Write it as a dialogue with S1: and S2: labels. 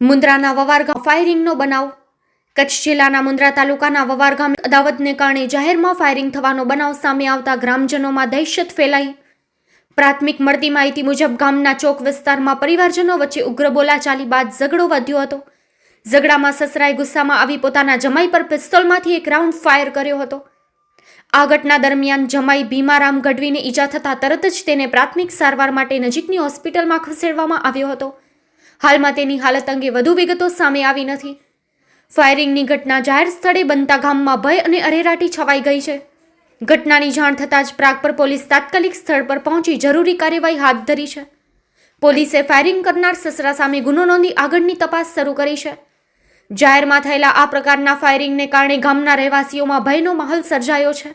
S1: મુન્દ્રાના વવાર ગામ ફાયરિંગનો બનાવ. કચ્છ જિલ્લાના મુન્દ્રા તાલુકાના વવાર ગામે અદાવતને કારણે જાહેરમાં ફાયરિંગ થવાનો બનાવ સામે આવતા ગ્રામજનોમાં દહેશત ફેલાઈ. પ્રાથમિક મળતી માહિતી મુજબ ગામના ચોક વિસ્તારમાં પરિવારજનો વચ્ચે ઉગ્ર બોલાચાલી બાદ ઝઘડો વધ્યો હતો. ઝઘડામાં સસરાએ ગુસ્સામાં આવી પોતાના જમાઈ પર પિસ્તોલમાંથી એક રાઉન્ડ ફાયર કર્યો હતો. આ ઘટના દરમિયાન જમાઈ ભીમારામ ગઢવીને ઈજા થતાં તરત જ તેને પ્રાથમિક સારવાર માટે નજીકની હોસ્પિટલમાં ખસેડવામાં આવ્યો હતો. હાલમાં તેની હાલત અંગે વધુ વિગતો સામે આવી નથી. ફાયરિંગની ઘટના જાહેર સ્થળે બનતા ગામમાં ભય અને અરેરાટી છવાઈ ગઈ છે. ઘટનાની જાણ થતાં જ પ્રાગ પર પોલીસ તાત્કાલિક સ્થળ પર પહોંચી જરૂરી કાર્યવાહી હાથ ધરી છે. પોલીસે ફાયરિંગ કરનાર સસરા સામે ગુનો નોંધી આગળની તપાસ શરૂ કરી છે. જાહેરમાં થયેલા આ પ્રકારના ફાયરિંગને કારણે ગામના રહેવાસીઓમાં ભયનો માહોલ સર્જાયો છે.